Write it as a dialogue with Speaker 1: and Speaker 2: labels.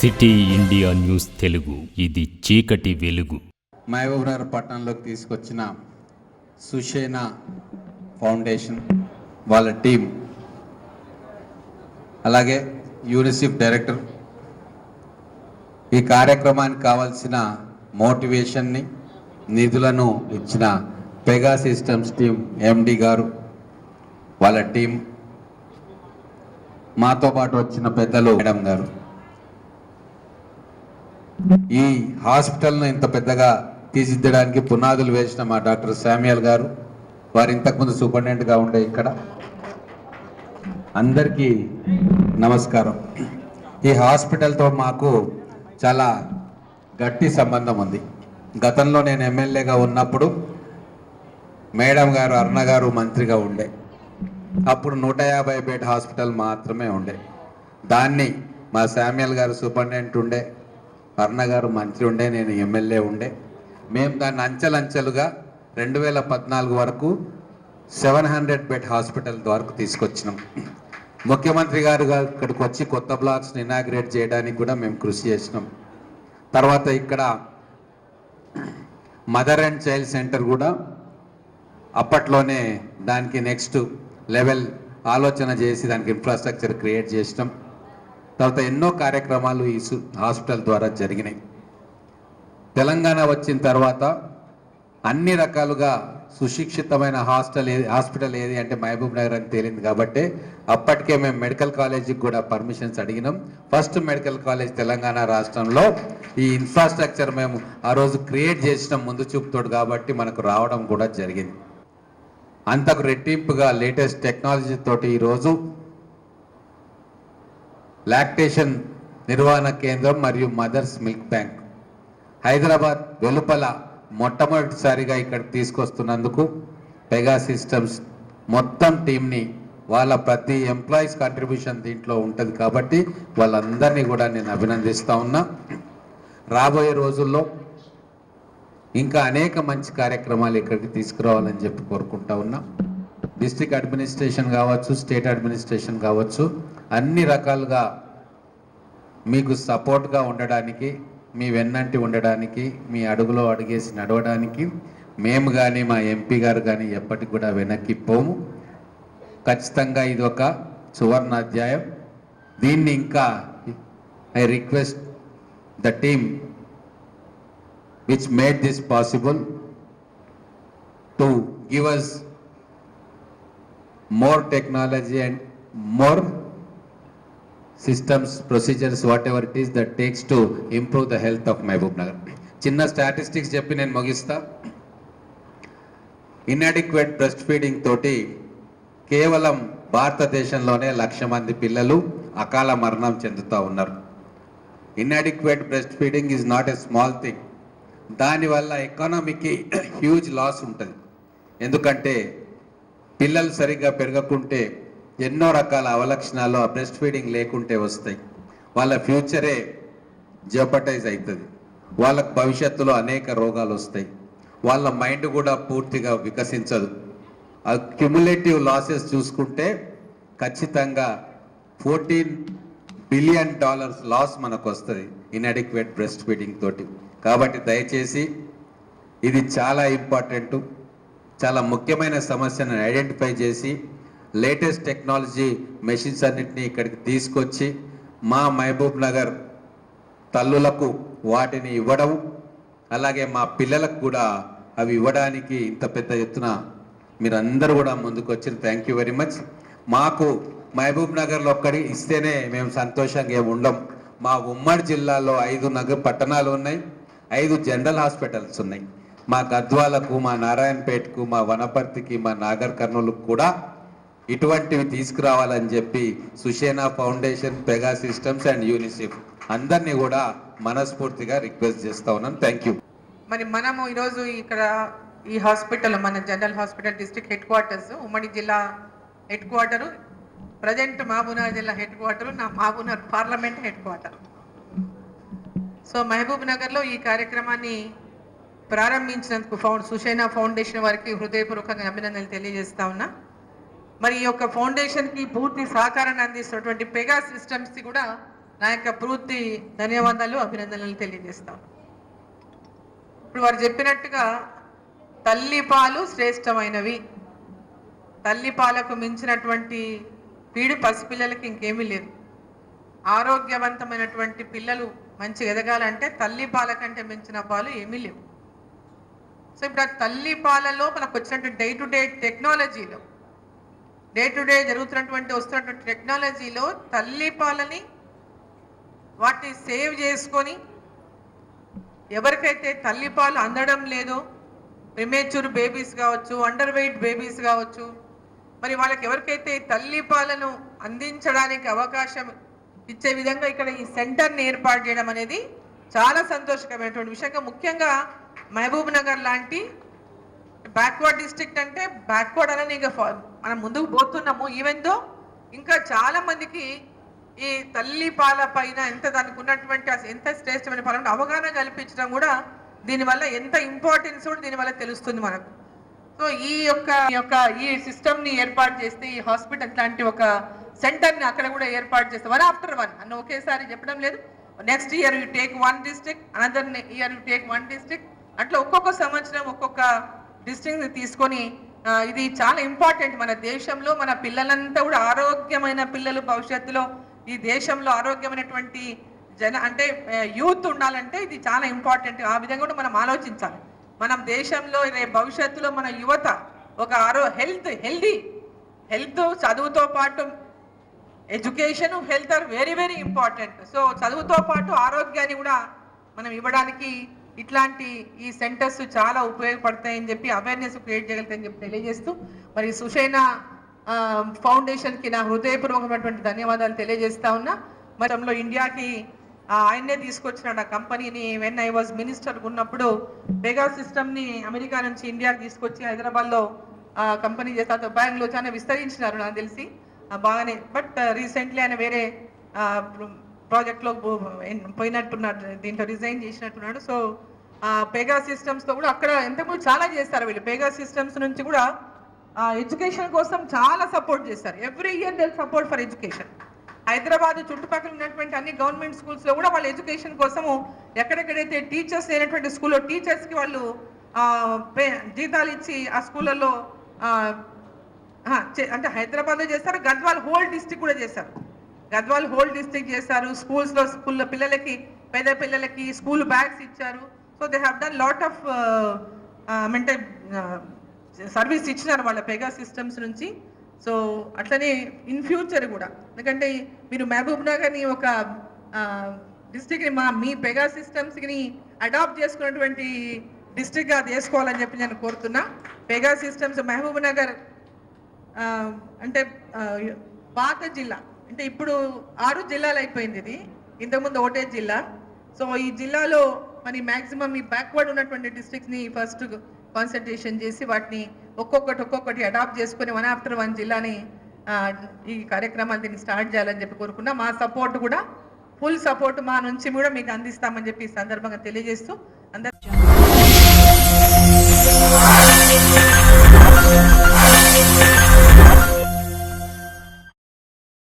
Speaker 1: City India news Telugu. ఇది చీకటి వెలుగు.
Speaker 2: మహబూబ్నగర్ పట్టణంలోకి తీసుకొచ్చిన సుషేన ఫౌండేషన్ వాళ్ళ టీం అలాగే యూనిసెఫ్ డైరెక్టర్ ఈ కార్యక్రమానికి కావాల్సిన మోటివేషన్ని నిధులను ఇచ్చిన పెగా సిస్టమ్స్ టీం ఎండి గారు వాళ్ళ టీం మాతో పాటు వచ్చిన పెద్దలు మేడం గారు. ఈ హాస్పిటల్ను ఇంత పెద్దగా తీర్చిదిద్దడానికి పునాదులు వేసిన మా డాక్టర్ శామ్యుయల్ గారు వారు ఇంతకుముందు సూపరింటెండెంట్గా ఉండే ఇక్కడ. అందరికీ నమస్కారం. ఈ హాస్పిటల్తో మాకు చాలా గట్టి సంబంధం ఉంది. గతంలో నేను ఎమ్మెల్యేగా ఉన్నప్పుడు మేడం గారు అరుణ గారు మంత్రిగా ఉండే. అప్పుడు నూట యాభై బెడ్ హాస్పిటల్ మాత్రమే ఉండే. దాన్ని మా శామ్యల్ గారు సూపరింటెండెంట్ ఉండే. అరుణ గారు మంత్రి ఉండే నేను ఎమ్మెల్యే ఉండే. మేము దాన్ని అంచెలంచెలుగా రెండు వేల పద్నాలుగు వరకు సెవెన్ హండ్రెడ్ బెడ్ హాస్పిటల్ వరకు తీసుకొచ్చినాం. ముఖ్యమంత్రి గారు ఇక్కడికి వచ్చి కొత్త బ్లాక్స్ని ఇనాగ్రేట్ చేయడానికి కూడా మేము కృషి చేసినాం. తర్వాత ఇక్కడ మదర్ అండ్ చైల్డ్ సెంటర్ కూడా అప్పట్లోనే దానికి నెక్స్ట్ లెవెల్ ఆలోచన చేసి దానికి ఇన్ఫ్రాస్ట్రక్చర్ క్రియేట్ చేసినాం. తర్వాత ఎన్నో కార్యక్రమాలు ఈ సు- హాస్పిటల్ ద్వారా జరిగినాయి. తెలంగాణ వచ్చిన తర్వాత అన్ని రకాలుగా సుశిక్షితమైన హాస్టల్ ఏది హాస్పిటల్ ఏది అంటే మహబూబ్ నగర్ అని తేలింది కాబట్టి అప్పటికే మేము మెడికల్ కాలేజీకి కూడా పర్మిషన్స్ అడిగినాం. ఫస్ట్ మెడికల్ కాలేజ్ తెలంగాణ రాష్ట్రంలో ఈ ఇన్ఫ్రాస్ట్రక్చర్ మేము ఆ రోజు క్రియేట్ చేసిన ముందు చూపుతోడు కాబట్టి మనకు రావడం కూడా జరిగింది. అంతకు రెట్టింపుగా లేటెస్ట్ టెక్నాలజీ తోటి ఈరోజు లాక్టేషన్ నిర్వహణ కేంద్రం మరియు మదర్స్ మిల్క్ బ్యాంక్. హైదరాబాద్ వెలుపల మొట్టమొదటిసారిగా ఇక్కడ తీసుకొస్తున్నందుకు పెగా సిస్టమ్స్ మొత్తం టీంని వాళ్ళ ప్రతి ఎంప్లాయీస్ కాంట్రిబ్యూషన్ దీంట్లో ఉంటుంది కాబట్టి వాళ్ళందరినీ కూడా నేను అభినందిస్తూ ఉన్నా. రాబోయే రోజుల్లో ఇంకా అనేక మంచి కార్యక్రమాలు ఇక్కడికి తీసుకురావాలని చెప్పి కోరుకుంటా ఉన్నా. డిస్ట్రిక్ట్ అడ్మినిస్ట్రేషన్ కావచ్చు స్టేట్ అడ్మినిస్ట్రేషన్ కావచ్చు అన్ని రకాలుగా మీకు సపోర్ట్గా ఉండడానికి మీ వెన్నంటి ఉండడానికి మీ అడుగులో అడిగేసి నడవడానికి మేము కానీ మా ఎంపీ గారు కానీ ఎప్పటికి కూడా వెనక్కి పోము. ఖచ్చితంగా ఇది ఒక సువర్ణ అధ్యాయం. దీన్ని ఇంకా I request the team which made this possible to give us more technology and more systems procedures whatever it is that takes to improve the health of Mahabubnagar చిన్న స్టాటిస్టిక్స్ చెప్పి నేను ముగిస్తా. ఇన్అడిక్వేట్ బ్రెస్ట్ ఫీడింగ్ తోటి కేవలం భారతదేశంలోనే లక్ష మంది పిల్లలు అకాల మరణం చెందుతూ ఉన్నారు. Inadequate breast feeding is not a small thing దానివల్ల ఎకానమీకి హ్యూజ్ లాస్ ఉంటుంది. ఎందుకంటే పిల్లలు సరిగ్గా పెరగకుంటే ఎన్నో రకాల అవలక్షణాలు ఆ బ్రెస్ట్ ఫీడింగ్ లేకుంటే వస్తాయి. వాళ్ళ ఫ్యూచరే జపటైజ్ అవుతుంది వాళ్ళకు భవిష్యత్తులో అనేక రోగాలు వస్తాయి. వాళ్ళ మైండ్ కూడా పూర్తిగా వికసించదు. ఆ క్యుములేటివ్ లాసెస్ చూసుకుంటే ఖచ్చితంగా ఫోర్టీన్ బిలియన్ డాలర్స్ లాస్ మనకు వస్తుంది ఇన్అడిక్వేట్ బ్రెస్ట్ ఫీడింగ్ తోటి. కాబట్టి దయచేసి ఇది చాలా ఇంపార్టెంట్. చాలా ముఖ్యమైన సమస్యను ఐడెంటిఫై చేసి లేటెస్ట్ టెక్నాలజీ మెషిన్స్ అన్నింటినీ ఇక్కడికి తీసుకొచ్చి మా మహబూబ్ నగర్ తల్లులకు వాటిని ఇవ్వడం అలాగే మా పిల్లలకు కూడా అవి ఇవ్వడానికి ఇంత పెద్ద ఎత్తున మీరందరూ కూడా ముందుకు వచ్చిన థ్యాంక్ యూ వెరీ మచ్ మాకు మహబూబ్ నగర్లో ఒక్కడి ఇస్తేనే మేము సంతోషంగా ఏమి ఉండం. మా ఉమ్మడి జిల్లాలో ఐదు నగర పట్టణాలు ఉన్నాయి ఐదు జనరల్ హాస్పిటల్స్ ఉన్నాయి. మా గద్వాలకు మా నారాయణపేటకు మా వనపర్తికి మా నాగర్ కర్నూలుకు కూడా ఇటువంటివి తీసుకురావాలని చెప్పి Sushena foundation Pega systems and UNICEF అందరినీ కూడా మనస్ఫూర్తిగా రిక్వెస్ట్ చేస్తా ఉన్నాను థ్యాంక్ యూ
Speaker 3: మరి మనము ఈరోజు ఇక్కడ ఈ హాస్పిటల్ మన general hospital district headquarters ఉమ్మడి జిల్లా హెడ్ క్వార్టరు ప్రజెంట్ మహబూబ్నగర్ జిల్లా హెడ్ క్వార్టరు నా Mahabubnagar parliament headquarter. So మహబూబ్ నగర్లో ఈ కార్యక్రమాన్ని ప్రారంభించినందుకు ఫౌండ్ సుషేనా ఫౌండేషన్ వారికి హృదయపూర్వకంగా అభినందనలు తెలియజేస్తా ఉన్నా. మరి ఈ యొక్క ఫౌండేషన్కి పూర్తి సహకారాన్ని అందిస్తున్నటువంటి పెగా సిస్టమ్స్కి కూడా నా యొక్క పూర్తి ధన్యవాదాలు అభినందనలు తెలియజేస్తాం. ఇప్పుడు వారు చెప్పినట్టుగా తల్లి పాలు శ్రేష్టమైనవి. తల్లి పాలకు మించినటువంటి పీడి పసిపిల్లలకి ఇంకేమీ లేదు. ఆరోగ్యవంతమైనటువంటి పిల్లలు మంచి ఎదగాలంటే తల్లి పాల కంటే మించిన పాలు ఏమీ లేవు. సో ఇప్పుడు ఆ తల్లి పాలలో మనకు వచ్చినటువంటి డే టు డే టెక్నాలజీలో డే టు డే జరుగుతున్నటువంటి వస్తున్నటువంటి టెక్నాలజీలో తల్లి పాలని వాటిని సేవ్ చేసుకొని ఎవరికైతే తల్లిపాలు అందడం లేదో ప్రిమేచ్యూర్ బేబీస్ కావచ్చు అండర్ వెయిట్ బేబీస్ కావచ్చు మరి వాళ్ళకి ఎవరికైతే తల్లిపాలను అందించడానికి అవకాశం ఇచ్చే విధంగా ఇక్కడ ఈ సెంటర్ని ఏర్పాటు చేయడం అనేది చాలా సంతోషకరమైనటువంటి విషయంగా ముఖ్యంగా మహబూబ్ నగర్ లాంటి బ్యాక్వర్డ్ డిస్ట్రిక్ట్ అంటే బ్యాక్వర్డ్ అనేది ఇంకా మనం ముందుకు పోతున్నాము. ఈవెన్ దో ఇంకా చాలా మందికి ఈ తల్లి పాల పైన ఎంత దానికి ఉన్నటువంటి ఎంత శ్రేష్టమైన పాలన అవగాహన కల్పించడం కూడా దీనివల్ల ఎంత ఇంపార్టెన్స్ కూడా దీనివల్ల తెలుస్తుంది మనకు. సో ఈ యొక్క ఈ యొక్క ఈ సిస్టమ్ని ఏర్పాటు చేస్తే ఈ హాస్పిటల్ లాంటి ఒక సెంటర్ని అక్కడ కూడా ఏర్పాటు చేస్తే వన్ ఆఫ్టర్ వన్ అన్న ఒకేసారి చెప్పడం లేదు. Next year you take one district another year you take one district అట్లా ఒక్కొక్క సంవత్సరం ఒక్కొక్క డిస్టింగ్ తీసుకొని ఇది చాలా ఇంపార్టెంట్ మన దేశంలో మన పిల్లలంతా కూడా ఆరోగ్యమైన పిల్లలు భవిష్యత్తులో. ఈ దేశంలో ఆరోగ్యమైనటువంటి జన అంటే యూత్ ఉండాలంటే ఇది చాలా ఇంపార్టెంట్ ఆ విధంగా కూడా మనం ఆలోచించాలి. మనం దేశంలో రేపు భవిష్యత్తులో మన యువత ఒక ఆరో హెల్త్ హెల్దీ హెల్త్ చదువుతో పాటు education health are very very important so చదువుతో పాటు ఆరోగ్యాన్ని కూడా మనం ఇవ్వడానికి ఇట్లాంటి ఈ సెంటర్స్ చాలా ఉపయోగపడతాయని చెప్పి అవేర్నెస్ క్రియేట్ చేయగలుగుతాయని చెప్పి తెలియజేస్తూ మరి సుషేన ఫౌండేషన్కి నా హృదయపూర్వకమైనటువంటి ధన్యవాదాలు తెలియజేస్తా ఉన్నా. మతంలో ఇండియాకి ఆయన్నే తీసుకొచ్చిన ఆ కంపెనీని వెన్ ఐ వాజ్ మినిస్టర్ ఉన్నప్పుడు మెగా సిస్టమ్ని అమెరికా నుంచి ఇండియాకి తీసుకొచ్చి హైదరాబాద్లో కంపెనీ చేస్తా బ్యాంగ్లో చాలా విస్తరించినారు నాకు తెలిసి. బాగానే. బట్ రీసెంట్లీ ఆయన వేరే ప్రాజెక్ట్లో పోయినట్టున్నాడు దీంట్లో రిజైన్ చేసినట్టున్నాడు. సో పేగా సిస్టమ్స్తో కూడా అక్కడ ఎంతకుముందు చాలా చేస్తారు వీళ్ళు. పేగా సిస్టమ్స్ నుంచి కూడా ఎడ్యుకేషన్ కోసం చాలా సపోర్ట్ చేస్తారు. Every year they support for education Hyderabad చుట్టుపక్కల ఉన్నటువంటి అన్ని గవర్నమెంట్ స్కూల్స్లో కూడా వాళ్ళ ఎడ్యుకేషన్ కోసము ఎక్కడెక్కడైతే టీచర్స్ లేనటువంటి స్కూల్లో టీచర్స్కి వాళ్ళు పే- జీతాలు ఇచ్చి ఆ స్కూళ్ళల్లో అంటే హైదరాబాద్లో చేస్తారు గద్వాల్ హోల్ డిస్ట్రిక్ట్ కూడా చేస్తారు. గద్వాల్ హోల్ డిస్ట్రిక్ట్ చేశారు. స్కూల్స్లో స్కూల్లో పిల్లలకి పేద పిల్లలకి స్కూల్ బ్యాగ్స్ ఇచ్చారు. So they have done lot of అంటే సర్వీస్ ఇచ్చినారు వాళ్ళ పెగా సిస్టమ్స్ నుంచి. సో అట్లనే ఇన్ ఫ్యూచర్ కూడా. ఎందుకంటే మీరు మహబూబ్ నగర్ని ఒక డిస్ట్రిక్ట్ని మా మీ పెగా సిస్టమ్స్ని అడాప్ట్ చేసుకున్నటువంటి డిస్ట్రిక్ట్గా చేసుకోవాలని చెప్పి నేను కోరుతున్నా. పెగా సిస్టమ్స్ మహబూబ్ నగర్ అంటే పాత జిల్లా. అంటే ఇప్పుడు ఆరు జిల్లాలు అయిపోయింది ఇది. ఇంతకుముందు ఒకటే జిల్లా. సో ఈ జిల్లాలో మరి మాక్సిమం ఈ బ్యాక్వర్డ్ ఉన్నటువంటి డిస్ట్రిక్ట్స్ని ఫస్ట్ కాన్సన్ట్రేషన్ చేసి వాటిని ఒక్కొక్కటి ఒక్కొక్కటి అడాప్ట్ చేసుకుని వన్ ఆఫ్టర్ వన్ జిల్లాని ఈ కార్యక్రమాలు దీన్ని స్టార్ట్ చేయాలని చెప్పి కోరుకున్నా. మా సపోర్ట్ కూడా ఫుల్ సపోర్ట్ మా నుంచి కూడా మీకు అందిస్తామని చెప్పి ఈ సందర్భంగా తెలియజేస్తూ అందరూ